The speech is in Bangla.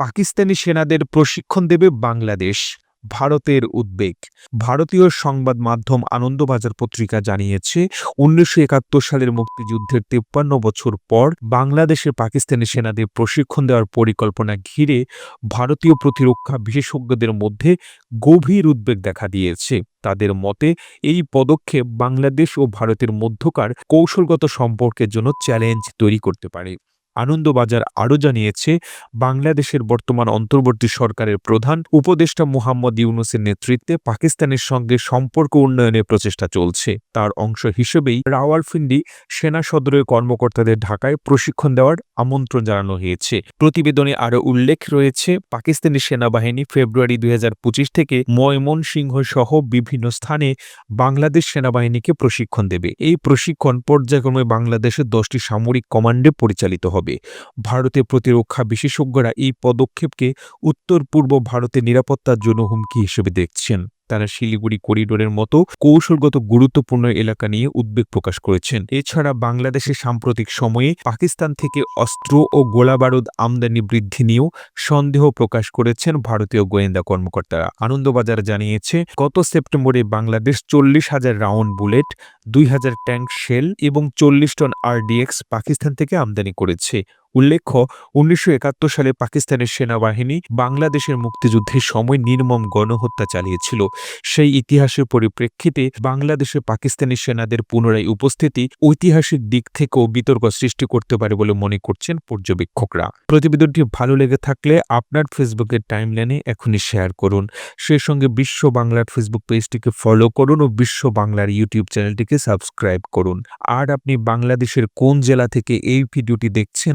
পাকিস্তানি সেনাদের প্রশিক্ষণ দেবে বাংলাদেশ, ভারতের উদ্বেগ। ভারতীয় সংবাদ মাধ্যম আনন্দবাজার পত্রিকা জানিয়েছে, উনিশশো একাত্তর সালের মুক্তিযুদ্ধের তিপ্পান্ন বছর পর বাংলাদেশে পাকিস্তানি সেনাদের প্রশিক্ষণ দেওয়ার পরিকল্পনা ঘিরে ভারতীয় প্রতিরক্ষা বিশেষজ্ঞদের মধ্যে গভীর উদ্বেগ দেখা দিয়েছে। তাদের মতে, এই পদক্ষেপ বাংলাদেশ ও ভারতের মধ্যকার কৌশলগত সম্পর্কের জন্য চ্যালেঞ্জ তৈরি করতে পারে। আনন্দবাজার আরও জানিয়েছে, বাংলাদেশের বর্তমান অন্তর্বর্তী সরকারের প্রধান উপদেষ্টা মুহাম্মদ ইউনুসের নেতৃত্বে পাকিস্তানের সঙ্গে সম্পর্ক উন্নয়নের প্রচেষ্টা চলছে। তার অংশ হিসেবেই রাওয়ালপিন্ডি সেনা সদরের কর্মকর্তাদের ঢাকায় প্রশিক্ষণ দেওয়ার আমন্ত্রণ জানানো হয়েছে। প্রতিবেদনে আরও উল্লেখ রয়েছে, পাকিস্তানি সেনাবাহিনী ফেব্রুয়ারি দুই হাজার পঁচিশ থেকে ময়মনসিংহ সহ বিভিন্ন স্থানে বাংলাদেশ সেনাবাহিনীকে প্রশিক্ষণ দেবে। এই প্রশিক্ষণ পর্যায়ক্রমে বাংলাদেশের দশটি সামরিক কমান্ডে পরিচালিত হবে। ভারতের প্রতিরক্ষা বিশেষজ্ঞরা এই পদক্ষেপকে উত্তর পূর্ব ভারতের নিরাপত্তার জন্য হুমকি হিসেবে দেখছেন। তারা শিলিগুড়ি করিডোরের মতো কৌশলগত গুরুত্বপূর্ণ এলাকা নিয়ে উদ্বেগ প্রকাশ করেছেন। এছাড়া বাংলাদেশে সাম্প্রতিক সময়ে পাকিস্তান থেকে অস্ত্র ও গোলাবারুদ আমদানি বৃদ্ধি নিয়েও সন্দেহ প্রকাশ করেছেন ভারতীয় গোয়েন্দা কর্মকর্তারা। আনন্দবাজার জানিয়েছে, গত সেপ্টেম্বরে বাংলাদেশ চল্লিশ হাজার রাউন্ড বুলেট, দুই হাজার ট্যাঙ্ক শেল এবং চল্লিশ টন আরডিএক্স পাকিস্তান থেকে আমদানি করেছে। উল্লেখ্য, উনিশশো একাত্তর সালে পাকিস্তানের সেনাবাহিনী বাংলাদেশের মুক্তিযুদ্ধের সময় নির্মম গণহত্যা চালিয়েছিল। সেই ইতিহাসের পরিপ্রেক্ষিতে বাংলাদেশে পাকিস্তানি সেনাদের পুনরায় উপস্থিতি ঐতিহাসিক দিক থেকেও বিতর্ক সৃষ্টি করতে পারে বলে মনে করছেন পর্যবেক্ষকরা। প্রতিবেদনটি ভালো লেগে থাকলে আপনার ফেসবুকের টাইমলাইনে এখনই শেয়ার করুন। সেই সঙ্গে বিশ্ব বাংলার ফেসবুক পেজটিকে ফলো করুন ও বিশ্ব বাংলার ইউটিউব চ্যানেলটিকে সাবস্ক্রাইব করুন। আর আপনি বাংলাদেশের কোন জেলা থেকে এই ভিডিওটি দেখছেন